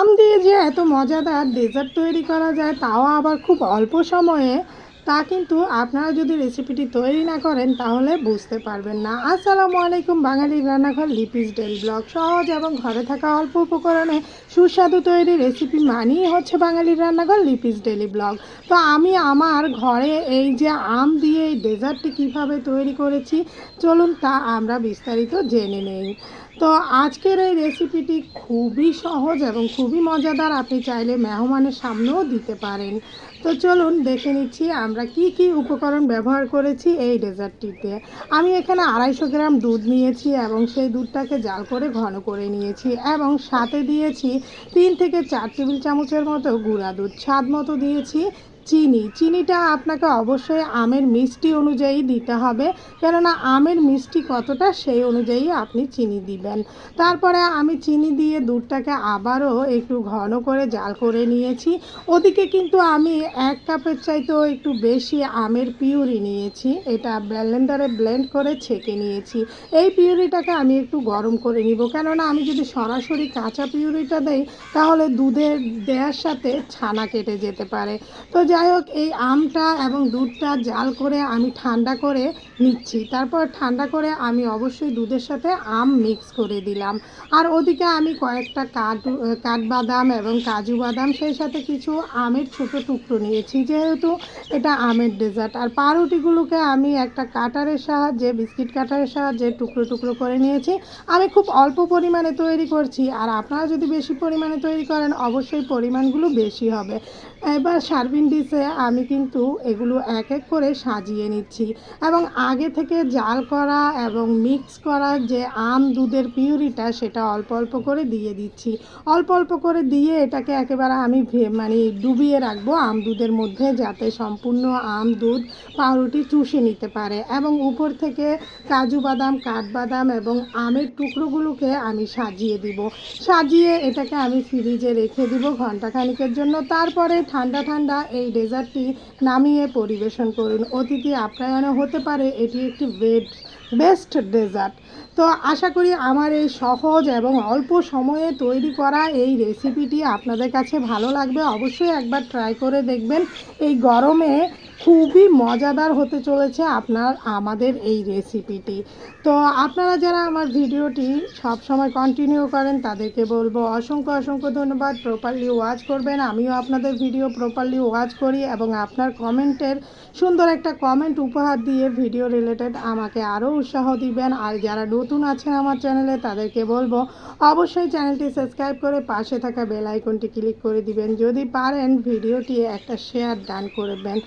আম দিয়ে যে এত মজাদার ডেজার্ট তৈরি করা যায় তাও আবার খুব অল্প সময়ে তা কিন্তু আপনারা যদি রেসিপিটি তৈরি না করেন, তাহলে বুঝতে পারবেন না। আসসালামু আলাইকুম বাঙালির রান্নাঘর লিপিস ডেল ব্লগ। সহজ এবং ঘরে থাকা অল্প উপকরণে সুস্বাদু তৈরি রেসিপি মানেই হচ্ছে বাঙালির রান্নাঘর লিপিস ডেলি ব্লগ। তো আমি আমার ঘরে এই যে আম দিয়ে এই ডেজার্টটি কীভাবে তৈরি করেছি, চলুন তা আমরা বিস্তারিত জেনে নেই। তো আজকের এই রেসিপিটি খুবই সহজ এবং খুবই মজাদার, আপনি চাইলে মেহমানের সামনেও দিতে পারেন। তো চলুন দেখে নিচ্ছি আমরা কি কি উপকরণ ব্যবহার করেছি এই ডেজার্টটিতে? আমি এখানে আড়াইশো গ্রাম দুধ নিয়েছি এবং সেই দুধটাকে জাল করে ঘন করে নিয়েছি এবং সাথে দিয়েছি তিন থেকে চার টেবিল চামচের মতো গুঁড়া দুধ। স্বাদ মতো দিয়েছি চিনি। চিনিটা আপনাকে অবশ্যই আমের মিষ্টি অনুযায়ী দিতে হবে, কেননা আমের মিষ্টি কতটা সেই অনুযায়ী আপনি চিনি দিবেন। তারপরে আমি চিনি দিয়ে দুধটাকে আবারও একটু ঘন করে জাল করে নিয়েছি। ওদিকে কিন্তু আমি এক কাপের চাইতেও একটু বেশি আমের পিউরি নিয়েছি। এটা ব্লেন্ডারে ব্লেন্ড করে ছেঁকে নিয়েছি। এই পিউরিটাকে আমি একটু গরম করে নিব, কেননা আমি যদি সরাসরি কাঁচা পিউরিটা দেই, তাহলে দুধের দেওয়ার সাথে ছানা কেটে যেতে পারে। তো যাই হোক, এই আমটা এবং দুধটা জাল করে আমি ঠান্ডা করে নিচ্ছি। তারপর ঠান্ডা করে আমি অবশ্যই দুধের সাথে আম মিক্স করে দিলাম। আর ওদিকে আমি কয়েকটা কাঠু কাঠবাদাম এবং কাজু বাদাম, সেই সাথে কিছু আমের ছোটো টুকরো নিয়েছি, যেহেতু এটা আমের ডেজার্ট আর পাউরুটিগুলোকে আমি একটা কাটারের সাহায্যে, বিস্কিট কাটারের সাহায্যে টুকরো টুকরো করে নিয়েছি। আমি খুব অল্প পরিমাণে তৈরি করছি, আর আপনারা যদি বেশি পরিমাণে তৈরি করেন, অবশ্যই পরিমাণগুলো বেশি হবে। এবার সার্ভিং ডিশে আমি কিন্তু এগুলো এক এক করে সাজিয়ে নিচ্ছি। এবং আগে থেকে জাল করা এবং মিক্স করা যে আম দুধের পিউরিটা, সেটা অল্প অল্প করে দিয়ে দিচ্ছি। অল্প অল্প করে দিয়ে এটাকে একেবারে আমি মানে ডুবিয়ে রাখব আম দুধের মধ্যে, যাতে সম্পূর্ণ আম দুধ পাউরুটি চুষে নিতে পারে। এবং উপর থেকে কাজু বাদাম কাঠবাদাম এবং আমের টুকরোগুলোকে আমি সাজিয়ে দিব। সাজিয়ে এটাকে আমি ফ্রিজে রেখে দিব ঘণ্টা ঘন্টাখানিকের জন্য। তারপরে ঠান্ডা ঠান্ডা এই ডেজার্টটি নামিয়ে পরিবেশন করুন। অতিথি আপ্যায়নে হতে পারে এটি একটি বেড বেস্ট ডেজার্ট তো আশা করি আমার এই সহজ এবং অল্প সময়ে তৈরি করা এই রেসিপিটি আপনাদের কাছে ভালো লাগবে। অবশ্যই একবার ট্রাই করে দেখবেন। এই গরমে খুবই মজাদার হতে চলেছে আপনার, আমাদের এই রেসিপিটি তো আপনারা যারা আমার ভিডিওটি সব সময় কন্টিনিউ করেন, তাদেরকে বলব অসংখ্য অসংখ্য ধন্যবাদ। প্রপারলি ওয়াচ করবেন। আমিও আপনাদের ভিডিও প্রপারলি ওয়াচ করি এবং আপনার কমেন্টের সুন্দর একটা কমেন্ট উপহার দিয়ে ভিডিও রিলেটেড আমাকে আরও উৎসাহ দিবেন। আর যারা নতুন আছেন আমার চ্যানেলে তাদেরকে বলব অবশ্যই চ্যানেলটি সাবস্ক্রাইব করে পাশে থাকা বেল আইকনটি ক্লিক করে দিবেন। যদি পারেন ভিডিওটি একটা শেয়ার ডান করবেন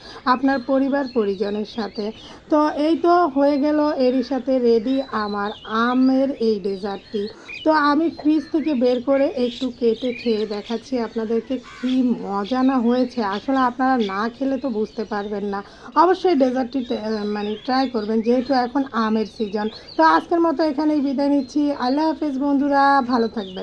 আপনার পরিবার পরিজনের সাথে। তো এই তো হয়ে গেল এরই সাথে রেডি আমার আমের এই ডেজার্টটি। তো আমি ফ্রিজ থেকে বের করে একটু কেটে খেয়ে দেখাচ্ছি আপনাদেরকে কী মজা না হয়েছে। আসলে আপনারা না খেলে তো বুঝতে পারবেন না। অবশ্যই ডেজার্টটি মানে ট্রাই করবেন, যেহেতু এখন আমের সিজন। তো আজকের মতো এখানেই বিদায় নিচ্ছি। আল্লাহ হাফেজ বন্ধুরা, ভালো থাকবেন।